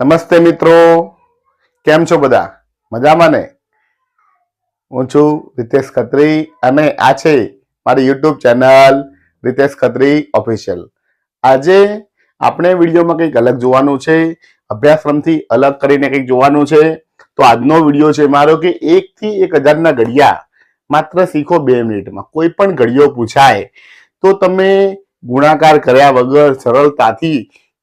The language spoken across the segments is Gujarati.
નમસ્તે મિત્રો. કેમ છો બધા? મજામાં ને? હું છું રીતેશ ખત્રી અને આ છે મારી YouTube channel Ritesh Khatri official. આજે આપણે વિડીયોમાં કંઈક અલગ જોવાનું છે, અભ્યાસક્રમથી અલગ કરીને કંઈક જોવાનું છે. તો આજનો વીડિયો છે મારો કે એકથી એક હજારના ઘડિયા. માત્ર શીખો બે મિનિટમાં. કોઈ પણ ઘડિયો પૂછાય તો તમે ગુણાકાર કર્યા વગર સરળતાથી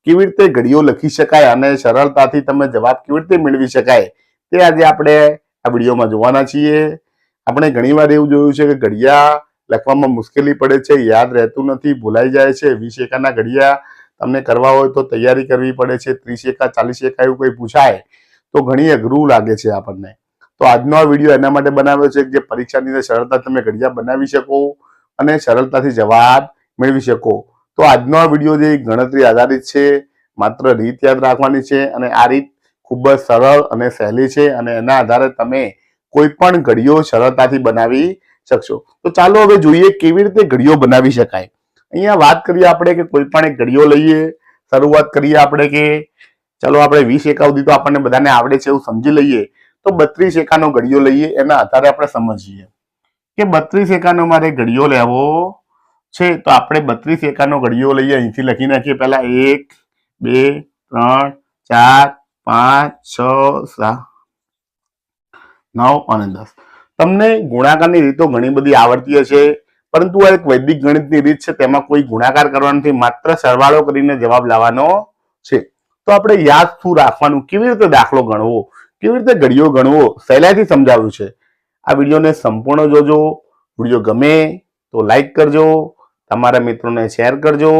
કેવી રીતે ઘડીઓ લખી શકાય અને સરળતાથી તમે જવાબ કેવી રીતે મેળવી શકાય તે આજે આપણે આ વિડીયોમાં જોવાના છીએ. આપણે ઘણીવાર એવું જોયું છે કે ઘડિયા લખવામાં મુશ્કેલી પડે છે, યાદ રહેતું નથી, ભૂલાઈ જાય છે, વીસ એકાના ઘડિયા તમને કરવા હોય તો તૈયારી કરવી પડે છે, ત્રીસ એકા, ચાલીસ એકા એવું કંઈ પૂછાય તો ઘણી અઘરું લાગે છે આપણને. તો આજનો આ વીડિયો એના માટે બનાવ્યો છે જે પરીક્ષાની અંદર સરળતા તમે ઘડિયા બનાવી શકો અને સરળતાથી જવાબ મેળવી શકો. તો આજનો આ વીડિયો જે ગણતરી આધારિત છે, માત્ર રીત યાદ રાખવાની છે અને આ રીત ખૂબ જ સરળ અને સહેલી છે અને એના આધારે તમે કોઈ પણ ઘડીઓ સરળતાથી બનાવી શકશો. તો ચાલો હવે જોઈએ કેવી રીતે ઘડીઓ બનાવી શકાય. અહીંયા વાત કરીએ આપણે કે કોઈ પણ એક ઘડીઓ લઈએ. શરૂઆત કરીએ આપણે કે ચલો આપણે વીસ એકા સુધી તો આપણને બધાને આવડે છે એવું સમજી લઈએ. તો બત્રીસ એકાનો ઘડીઓ લઈએ એના આધારે આપણે સમજીએ. કે બત્રીસ એકાનો મારે ઘડીઓ લેવો છે, તો આપણે બત્રીસ એકાનો ઘડીઓ લઈએ, અહીંથી લખી નાખીએ પહેલા એક, બે, ત્રણ, ચાર, પાંચ, છ, સાત, નવ અને દસ. તમને ગુણાકારની રીતો ઘણી બધી આવડતી હશે, પરંતુ આ એક વૈદિક ગણિતની રીત છે, તેમાં કોઈ ગુણાકાર કરવાનો નથી માત્ર સરવાળો કરીને જવાબ લાવવાનો છે. તો આપણે યાદ શું રાખવાનું, કેવી રીતે દાખલો ગણવો, કેવી રીતે ઘડીઓ ગણવો, સહેલાઈથી સમજાવ્યું છે. આ વિડીયોને સંપૂર્ણ જોજો, વીડિયો ગમે તો લાઈક કરજો તમારા મિત્રોને શેર કરજો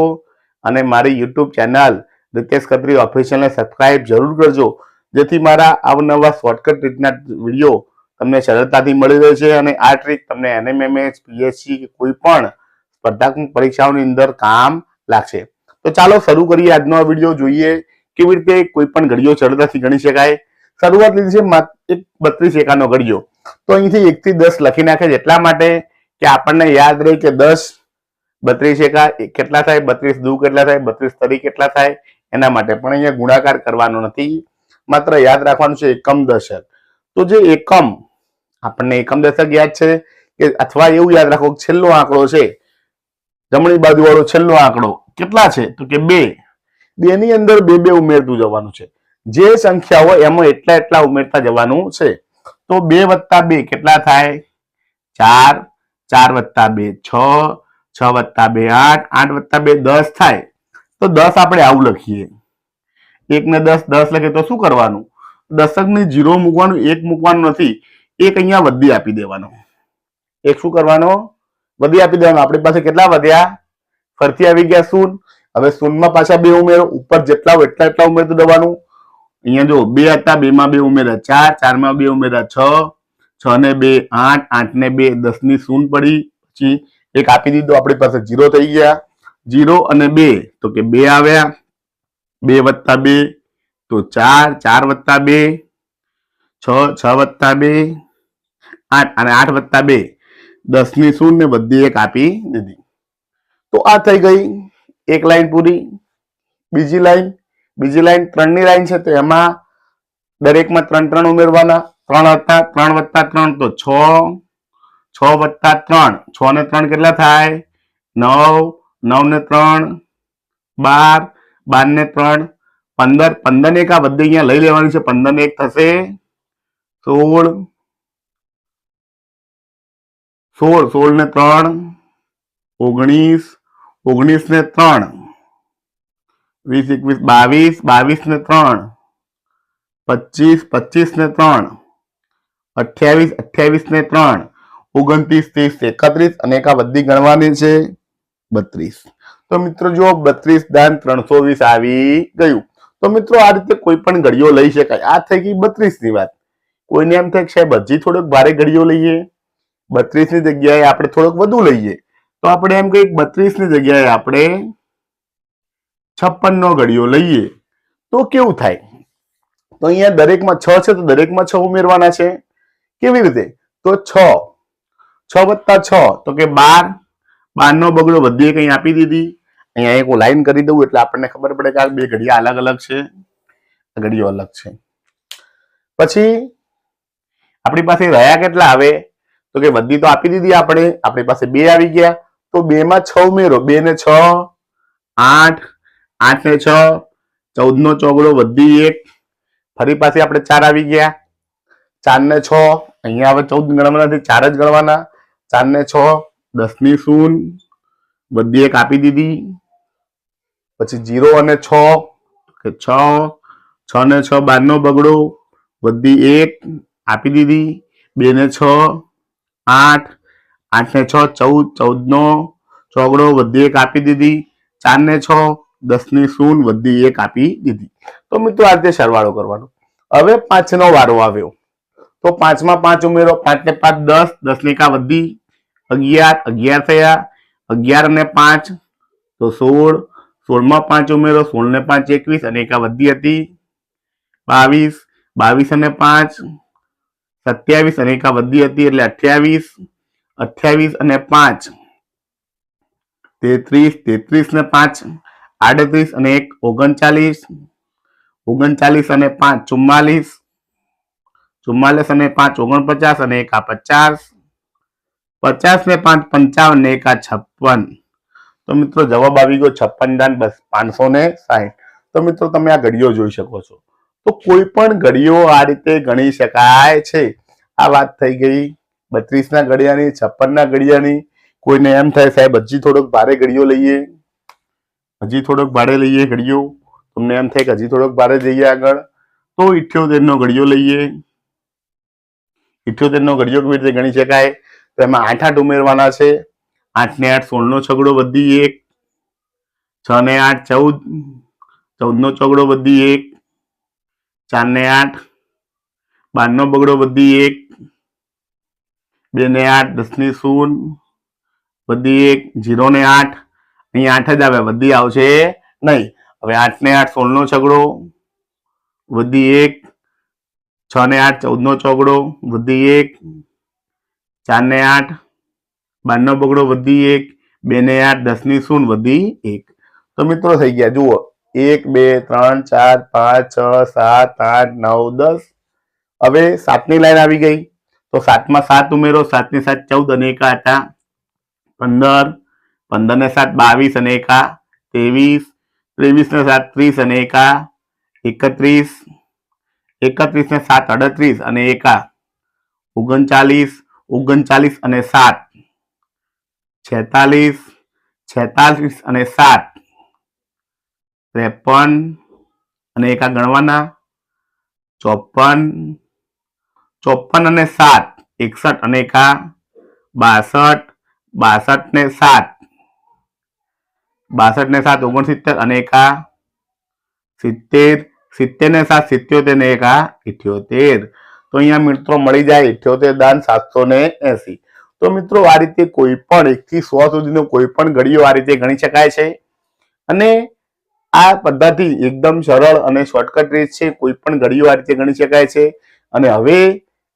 અને મારી યુટ્યુબ ચેનલ રિતેશ ખત્રી ઓફિશિયલને સબસ્ક્રાઈબ જરૂર કરજો. જેથી મારા અવનવા શોર્ટકટ રીતના વીડિયો તમને સરળતાથી મળી રહે છે અને આ ટ્રીક તમને એનએમએમએસ પીએસસી કે કોઈ પણ સ્પર્ધાત્મક પરીક્ષાઓની અંદર કામ લાગશે. તો ચાલો શરૂ કરીએ આજનો વીડિયો જોઈએ કેવી રીતે કોઈ પણ ઘડીઓ સરળતાથી ગણી શકાય. શરૂઆત લીધી છે એક બત્રીસ એકાનો ઘડીઓ. તો અહીંથી એક થી દસ લખી નાખે છે એટલા માટે કે આપણને યાદ રહે કે દસ બત્રીસ એકા કેટલા થાય? બત્રીસ દુ કેટલા થાય? બત્રીસ તરી કેટલા થાય? એના માટે પણ અહીંયા ગુણાકાર કરવાનો નથી. માત્ર યાદ રાખવાનું છે એકમ દશક. તો જે એકમ, આપણને એકમ દશક યાદ છે કે અથવા એવું યાદ રાખો છેલ્લો આંકડો છે. જમણી બાજુ વાળો છેલ્લો આંકડો કેટલા છે? તો કે બે. બે ની અંદર બે બે ઉમેરતું જવાનું છે. જે સંખ્યા હોય એમાં એટલા એટલા ઉમેરતા જવાનું છે. તો બે વત્તા બે કેટલા થાય? ચાર. ચાર વત્તા બે છ. છ વત્તા બે આઠ આઠ વત્તા બે દસ થાય, તો દસ આપણે આવું લખીએ. એક ને દસ દસ લખીએ તો શું કરવાનું? દશક ને જીરો મૂકવાનું, એક મૂકવાનું નથી, એક અહીંયા વધી આપી દેવાનો. એક શું કરવાનો? વધી આપી દેવાનો. આપણી પાસે કેટલા વધ્યા? ફરતી આવી ગયા શૂન. હવે શૂનમાં પાછા બે ઉમેરો. ઉપર જેટલા એટલા એટલા ઉમેરતું દેવાનું. અહીંયા જો બે હતા બે માં બે ઉમેર્યા ચાર ચારમાં બે ઉમેર્યા છ. છ ને બે, આઠ આઠ ને બે દસની શૂન પડી. પછી એક આપી દીધો, આપણી પાસે જીરો થઈ ગયા. જીરો અને બે, તો કે બે આવ્યા. બે વત્તા બે, તો ચાર ચાર વત્તા બે, છ છ વત્તા બે, આઠ, અને આઠ વત્તા બે. દસની શૂન્ય બધી એક આપી દીધી. તો આ થઈ ગઈ. એક લાઈન પૂરી, બીજી લાઈન બીજી લાઈન ત્રણની લાઈન છે, તો એમાં દરેકમાં ત્રણ ત્રણ ઉમેરવાના. ત્રણ હતા, ત્રણ વત્તા ત્રણ, તો છ. છ વત્તા ત્રણ. છ ને ત્રણ કેટલા થાય? નવ. નવ ને ત્રણ. બાર. બાર ને ત્રણ. પંદર. પંદર ને એક આ બધી અહીંયા લઈ લેવાની છે. પંદર ને એક થશે. સોળ. સોળ. સોળ ને ત્રણ. ઓગણીસ. ઓગણીસ ને ત્રણ. વીસ, એકવીસ, બાવીસ. બાવીસ ને ત્રણ. પચીસ. પચીસ ને ત્રણ. અઠ્યાવીસ. અઠ્યાવીસ ને ત્રણ. ઓગણત્રીસ, ત્રીસ, એકત્રીસ અને એક બધી ગણવાની છે બત્રીસ. તો મિત્રો જો બત્રીસ દાન ત્રણસો વીસ આવી ગયું. તો મિત્રો આ રીતે કોઈ પણ ઘડીઓ લઈ શકાય. આ થઈ ગઈ બત્રીસની વાત. કોઈને એમ થાય સાહેબ, હજી થોડોક ભારે ઘડીઓ લઈએ. બત્રીસની જગ્યાએ આપણે થોડોક વધુ લઈએ. તો આપણે એમ કહીએ બત્રીસની જગ્યાએ આપણે છપ્પન નો ઘડીઓ લઈએ. તો કેવું થાય? તો અહીંયા દરેકમાં છ છે, તો દરેકમાં છ ઉમેરવાના છે. કેવી રીતે? તો છ. છ વત્તા છ, તો કે બાર. બાર નો બગડો બધી કંઈ આપી દીધી. અહીંયા એક લાઈન કરી દઉં એટલે આપણને ખબર પડે કે આ બે ઘડિયા અલગ અલગ છે. ઘડીઓ અલગ છે. પછી આપણી પાસે રહ્યા કેટલા આવે તો કે બધી તો આપી દીધી આપણે. આપણી પાસે બે આવી ગયા. તો બે માં છ ઉમેરો. બે ને છ, આઠ. આઠ ને છ ચૌદ નો ચોગડો, બધી એક. ફરી પાછી આપણે ચાર આવી ગયા. ચાર ને છ. અહીંયા હવે ચૌદ ગણવાના નથી ચાર જ ગણવાના. ચાર ને છ દસની શૂન બધી એક આપી દીધી. પછી જીરો અને છ, કે છ છ ને છ બાર નો બગડો, બધી એક, આપી દીધી. બે ને છ, આઠ આઠ ને છ, ચૌદ ચૌદ નો ચોગડો બધી એક આપી દીધી. ચાર ને છ દસની શૂન બધી એક આપી દીધી. તો મિત્રો આ રીતે સરવાળો કરવાનો. હવે પાંચ નો વારો આવ્યો. તો પાંચમાં પાંચ ઉમેરો પાંચ ને પાંચ દસ દસ ને એકા વધી, અગિયાર અગિયાર થયા અગિયાર ને પાંચ, તો સોળ, સોળમાં પાંચ ઉમેરો સોળ ને પાંચ એકવીસ, અને એકા વધી હતી, બાવીસ બાવીસ અને પાંચ, સત્યાવીસ, અને એકા વધી હતી એટલે અઠ્યાવીસ અઠ્યાવીસ અને પાંચ, તેત્રીસ તેત્રીસ ને પાંચ, આડત્રીસ અને એક, ઓગણચાલીસ ઓગણચાલીસ અને પાંચ, ચુમ્માલીસ ચુમ્માલીસ અને પાંચ ઓગણપચાસ અને એકા પચાસ. પચાસ ને પાંચ પંચાવન ને એકા છપ્પન. તો મિત્રો જવાબ આવી ગયો છપ્પન દાન બસ પાંચસો ને સાહીઠ. તો મિત્રો તમે આ ઘડીઓ જોઈ શકો છો. તો કોઈ પણ ઘડીઓ આ રીતે ગણી શકાય છે. આ વાત થઈ ગઈ બત્રીસ ના ઘડિયાની, છપ્પન ના ઘડિયાની. કોઈને એમ થાય સાહેબ, હજી થોડોક ભારે ઘડીઓ લઈએ. હજી થોડોક ભારે લઈએ ઘડીઓ. તમને એમ થાય કે હજી થોડોક ભારે જઈએ આગળ. તો ઇઠ્યોતેર નો ઘડીઓ લઈએ. ઇઠ્યોતેર નો ઘડીઓ કેવી રીતે ગણી શકાય. તો એમાં આઠ આઠ ઉમેરવાના છે. આઠ ને આઠ સોળ નો છગડો બધી એક. છ ને આઠ ચૌદ. ચૌદ નો ચોગડો બધી એક. ચાર ને આઠ. બાર નો બગડો બધી એક. બે ને આઠ દસની શૂન બધી એક. જીરો ને આઠ. અહીંયા આઠ જ આવે, બધી આવશે નહીં. હવે આઠ ને આઠ સોળ નો છગડો. બધી એક. છ ને આઠ ચૌદ નો ચોગડો બધી એક. ચાર ને આઠ બાર નો બગડો વધી એક. બે ને આઠ દસની શૂન વધી એક. તો મિત્રો થઈ ગયા, જુઓ. એક, બે, ત્રણ, ચાર, પાંચ, છ, સાત, આઠ, નવ, દસ. હવે સાતની લાઈન આવી ગઈ. તો સાતમાં સાત ઉમેરો સાતની સાત ચૌદ અને એકા આટા પંદર પંદર ને સાત બાવીસ અને એકા ત્રેવીસ ત્રેવીસ ને સાત ત્રીસ અને એકા એકત્રીસ એકત્રીસ ને સાત, અડત્રીસ અને એકા ઓગણચાલીસ ઓગણચાલીસ અને સાત. છેતાલીસ છેતાલીસ અને સાત. ત્રેપન અને એકા ગણવાના. ચોપન ચોપન અને સાત. એકસઠ અને એકા બાસઠ બાસઠ ને સાત. બાસઠ ને સાત, ઓગણસિત્તેર અને એકા સિત્તેર સિત્તેર ને સાત સિત્યોતેર ને એકા ઇઠ્યોતેર. તો અહીંયા મિત્રો મળી જાય ઇઠ્યોતેર દાન સાતસો ને તો મિત્રો આ રીતે કોઈ પણ એક થી સો સુધીનો કોઈ પણ ઘડીઓ આ રીતે ગણી શકાય છે. અને આ પદ્ધતિ એકદમ સરળ અને શોર્ટકટ રીત છે. કોઈ પણ ઘડીઓ આ રીતે ગણી શકાય છે. અને હવે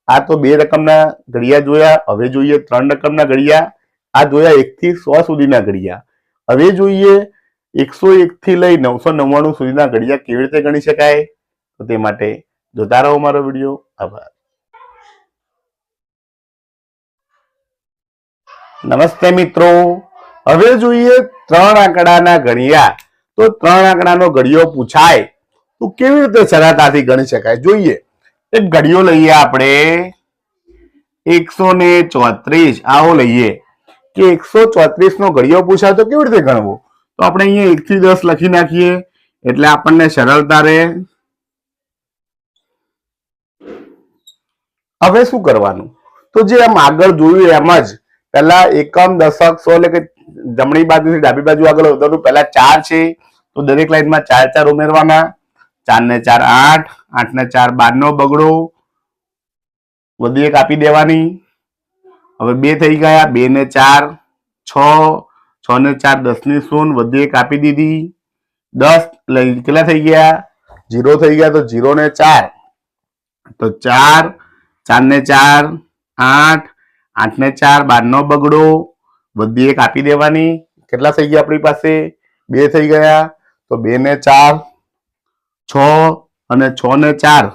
આ તો બે રકમના ઘડિયા જોયા. હવે જોઈએ ત્રણ રકમના ઘડિયા. આ જોયા એક થી સો સુધીના ઘડિયા. હવે જોઈએ એકસો એક થી લઈ નવસો નવ્વાણું સુધીના ઘડિયા કેવી રીતે ગણી શકાય? તો તે માટે જોતા રહો મારો વીડિયો. આભાર. નમસ્તે મિત્રો. હવે જોઈએ ત્રણ આંકડાના ઘડિયા. તો ત્રણ આંકડાનો ઘડિયો પૂછાય, તો કેવી રીતે સરળતાથી ગણી શકાય? જોઈએ. એક ઘડિયો લઈએ આપણે. એકસો ને ચોત્રીસ. આવો લઈએ. કે એકસો ચોત્રીસ નો ઘડિયો પૂછાય તો કેવી રીતે ગણવો? તો આપણે અહીંયા એક થી દસ લખી નાખીએ. એટલે આપણને સરળતા રહે. હવે શું કરવાનું? તો જે આમ આગળ જોયું એમ જ પહેલા એકમ, દશક, સો એટલે કે જમણી બાજુથી ડાબી બાજુ આગળ વધવાનું પહેલા ચાર છે. તો દરેક લાઈનમાં ચાર ચાર ઉમેરવાના. ચાર ને ચાર આઠ આઠ ને ચાર બાર નો બગડો. વધી એક આપી દેવાની. હવે બે થઈ ગયા. બે ને ચાર, છ છ ને ચાર, દસની શૂન વધી એક આપી દીધી. દસ કેટલા થઈ ગયા? જીરો થઈ ગયા તો જીરો ને ચાર. તો ચાર ચાર ને ચાર, આઠ આઠ ને ચાર, બાર નો બગડો. બધી એક આપી દેવાની. કેટલા થઈ ગયા આપણી પાસે? બે થઈ ગયા. તો બે ને ચાર, છ અને છ ને ચાર.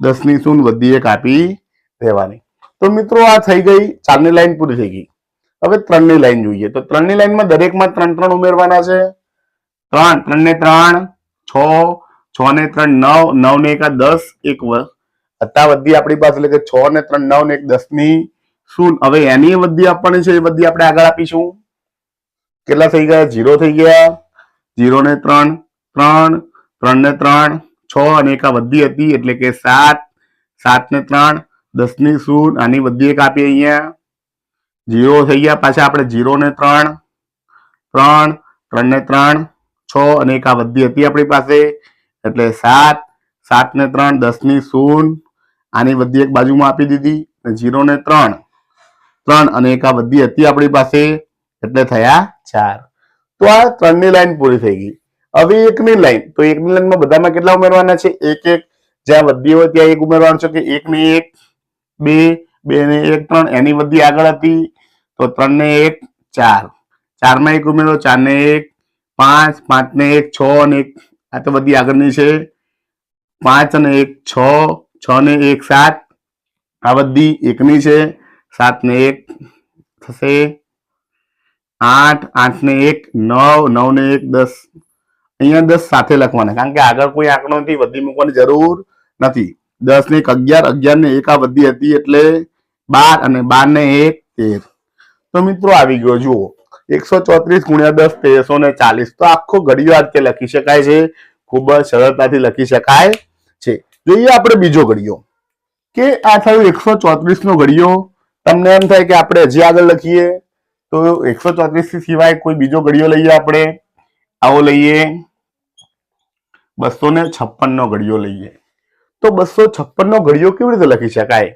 દસની સૂન વધી એક આપી દેવાની. તો મિત્રો આ થઈ ગઈ. ચારની લાઈન પૂરી થઈ ગઈ. હવે ત્રણની લાઈન જોઈએ. તો ત્રણની લાઈનમાં દરેકમાં ત્રણ ત્રણ ઉમેરવાના છે. ત્રણ ત્રણ ને ત્રણ, છ છ ને ત્રણ, નવ નવ ને એક દસ, એક હતા વધી આપણી પાસે, એટલે કે છ ને ત્રણ નવ ને એક દસની શૂન હવે એની વધી આપવાની છે, એ વધી આપણે આગળ આપીશું. કેટલા થઈ ગયા? જીરો થઈ ગયા. જીરો ને ત્રણ ત્રણ ત્રણ ને ત્રણ, છ અને એક આ વધી હતી, એટલે કે સાત. સાત ને ત્રણ દસની શૂન આની વધી એક આપી અહીંયા. જીરો થઈ ગયા. પાછા આપણે જીરો ને ત્રણ ત્રણ ત્રણ ને ત્રણ, છ અને એક આ બધી હતી આપણી પાસે. એટલે સાત સાત ને ત્રણ, દસની શૂન. આની બધી એક બાજુમાં આપી દીધી. અને જીરો ને ત્રણ ત્રણ અને એક આ બધી હતી આપણી પાસે. એટલે થયા ચાર. તો આ ત્રણની લાઈન પૂરી થઈ ગઈ. હવે એકની લાઈન. તો એકની લાઈનમાં બધામાં કેટલા ઉમેરવાના છે? એક એક. જ્યાં વધી હોય ત્યાં એક ઉમેરવાનું છે કે એક ને એક, બે બે ને એક, ત્રણ. એની વધી આગળ હતી. તો ત્રણ ને એક, ચાર. ચારમાં એક ઉમેરો, ચાર ને એક, પાંચ પાંચ ને એક, છ અને એક. આ તો બધી આગળની છે. પાંચ અને એક, છ છ ને એક, સાત. આ બધી એકની છે. સાત ને એક થશે. આઠ આઠ ને એક, નવ નવ ને એક, દસ. અહીંયા દસ સાથે લખવાના. કારણ કે આગળ કોઈ આંકડો નથી વધી મૂકવાની જરૂર નથી. દસ ને એક, અગિયાર અગિયાર ને એક આ વધી હતી એટલે બાર અને બાર ને એક, તેર. તો મિત્રો આવી ગયો, જુઓ. એકસો ચોત્રીસ ગુણ્યા દસ, તેરસો ને ચાલીસ. તો આખો ઘડિયો આ લખી શકાય છે. ખૂબ જ સરળતાથી લખી શકાય છે. જોઈએ આપણે બીજો ઘડિયો. કે આ થયું એકસો ચોત્રીસ નો ઘડિયો. તમને એમ થાય કે આપણે હજી આગળ લખીએ. તો એકસો ચોત્રીસ સિવાય કોઈ બીજો ઘડિયો લઈએ આપણે? આવો લઈએ. બસો ને છપ્પન નો ઘડિયો લઈએ. તો બસો છપ્પન નો ઘડિયો કેવી રીતે લખી શકાય?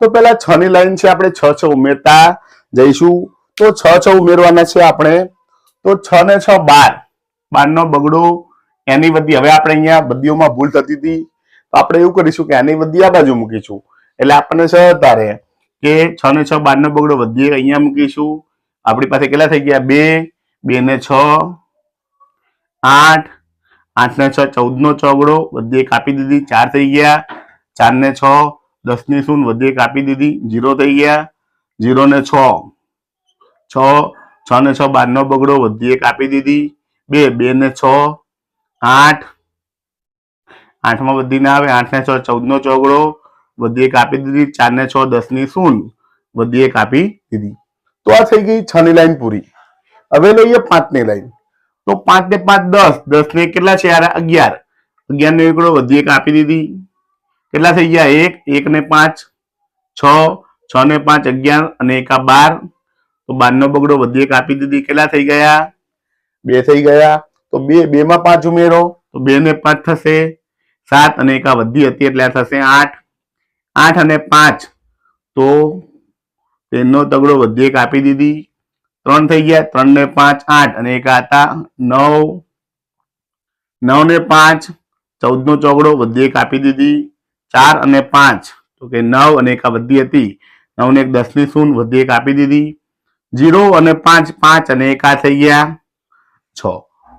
તો પેલા છ ની લાઈન છે, આપણે છ છ ઉમેરતા. જઈશું. તો છ છ ઉમેરવાના છે આપણે. તો છ ને છ બાર. બાર નો બગડો, એની બધી હવે આપણે અહીંયા બધીઓમાં ભૂલ થતી હતી. તો આપણે એવું કરીશું કે એની બધી આ બાજુ મૂકીશું. એટલે આપણને સરળતા રહે કે છ ને છ બાર નો બગડો વધીએ અહીંયા મૂકીશું. આપણી પાસે કેટલા થઈ ગયા? બે બે ને છ, આઠ આઠ ને છ ચૌદ નો ચોગડો વધીએ કાપી દીધી, ચાર થઈ ગયા. ચાર ને છ દસની શૂન વધીએ કાપી દીધી જીરો થઈ ગયા. જીરો ને છ. છ છ ને છ બાર નો બગડો બધી કાપી દીધી. બે બે ને છ. આઠ. આઠમાં બધી ના આવે, આઠ ને છ ચૌદ નો ચોગડો બધી કાપી દીધી. ચાર ને છ, દસની શૂન બધી કાપી દીધી. તો આ થઈ ગઈ છ ની લાઈન પૂરી. હવે લઈએ પાંચની લાઈન. તો પાંચ ને પાંચ દસ. દસ ને કેટલા છે? યાર અગિયાર. અગિયાર નો એકડો બધી એક આપી દીધી. કેટલા થઈ ગયા? એક. એક ને પાંચ. છ. છ ને પાંચ અગિયાર અને એકા બાર. તો બાર નો બગડો બધી એક આપી દીધી. કેટલા થઈ ગયા? બે થઈ ગયા. તો બે બે માં પાંચ ઉમેરો. તો બે ને પાંચ થશે. સાત અને એક વધી હતી એટલે થશે આઠ. આઠ અને પાંચ. તો તેનો તગડો વધી એક આપી દીધી. ત્રણ થઈ ગયા. ત્રણ ને પાંચ આઠ અને એક હતા નવ. નવ ને પાંચ. ચૌદ નો ચોગડો વધી એક આપી દીધી. ચાર અને પાંચ. તો કે નવ અને એકા વધી હતી. નવ ને એક દસની શૂન વધી એક આપી દીધી. જીરો અને પાંચ પાંચ અને એક થઈ ગયા. છ.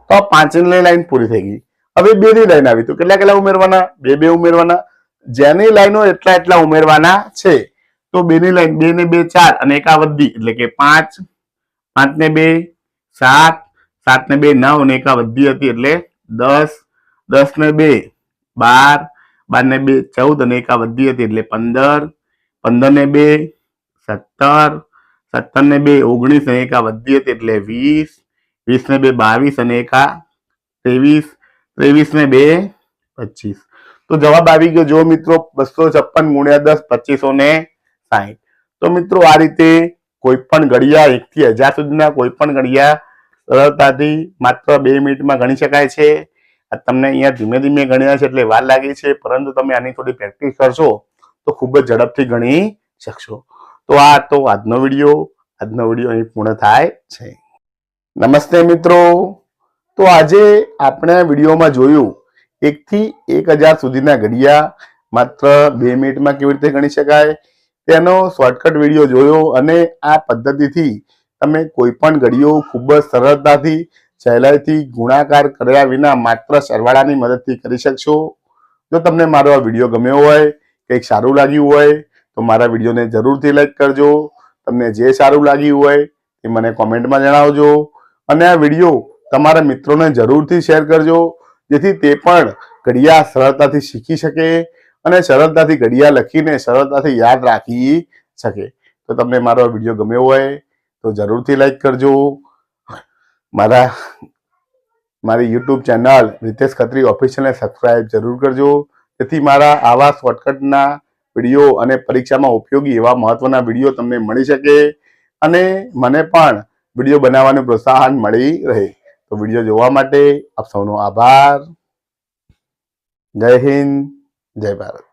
તો પાંચ પાંચની લાઈન પૂરી થઈ ગઈ. હવે બે ની લાઈન આવી. તો કેટલા કેટલા ઉમેરવાના? બે બે ઉમેરવાના. જેની લાઈનો એટલા એટલા ઉમેરવાના છે. તો બે ની લાઈન બે ને બે ચાર અને એક આ વધી. એટલે કે પાંચ પાંચ ને બે, સાત સાત ને બે નવ અને એક આ વધી હતી. એટલે દસ દસ ને બે, બાર બાર ને બે ચૌદ અને એક આ વધી હતી. એટલે પંદર પંદર ને બે, સત્તર સત્તર ને બે, ઓગણીસ અને એકા વધી એટલે વીસ વીસ ને બે, બાવીસ અને એકા ત્રેવીસ ત્રેવીસ ને બે, પચીસ. તો જવાબ આવી ગયો જો મિત્રો, બસો છપ્પન ગુણ્યા દસ પચીસો ને સાહીઠ. તો મિત્રો આ રીતે કોઈ પણ ઘડિયા એક થી હજાર સુધીના કોઈ પણ ઘડિયા સરળતાથી માત્ર બે મિનિટમાં ગણી શકાય છે. આ તમને અહીંયા ધીમે ધીમે ગણ્યા છે એટલે વાર લાગી છે, પરંતુ તમે આની થોડી પ્રેક્ટિસ કરશો તો ખૂબ જ ઝડપથી ગણી શકશો. તો આ તો આજનો વીડિયો આજનો વીડિયો અહીં પૂર્ણ થાય છે. નમસ્તે મિત્રો. તો આજે આપણે વિડીયોમાં જોયું, એકથી એક હજાર સુધીના ઘડિયા માત્ર બે મિનિટમાં કેવી રીતે ગણી શકાય? તેનો શોર્ટકટ વીડિયો જોયો અને આ પદ્ધતિથી તમે કોઈ પણ ઘડીઓ ખૂબ જ સરળતાથી, સહેલાઈથી ગુણાકાર કર્યા વિના માત્ર સરવાળાની મદદથી કરી શકશો. જો તમને મારો આ વીડિયો ગમ્યો હોય કંઈક સારું લાગ્યું હોય, તો મારા વિડીયોને જરૂરથી લાઈક કરજો. તમને જે સારું લાગ્યું હોય, એ મને કોમેન્ટમાં જણાવજો. અને આ વીડિયો તમારા મિત્રોને જરૂરથી શેર કરજો, જેથી તે પણ ઘડિયા સરળતાથી શીખી શકે અને સરળતાથી ઘડિયા લખીને સરળતાથી યાદ રાખી શકે. તો તમને મારો વીડિયો ગમ્યો હોય, તો જરૂરથી લાઈક કરજો. મારા, મારી યુટ્યુબ ચેનલ રિતેશ ખત્રી ઓફિશિયલને સબસ્ક્રાઈબ જરૂર કરજો. જેથી મારા આવા શોર્ટકટના વીડિયો અને પરીક્ષામાં ઉપયોગી એવા મહત્વના વીડિયો તમને મળી શકે અને મને પણ વીડિયો બનાવવાનું પ્રોત્સાહન મળી રહે. તો વીડિયો જોવા માટે આપ સૌનો આભાર. જય હિન્દ, જય ભારત.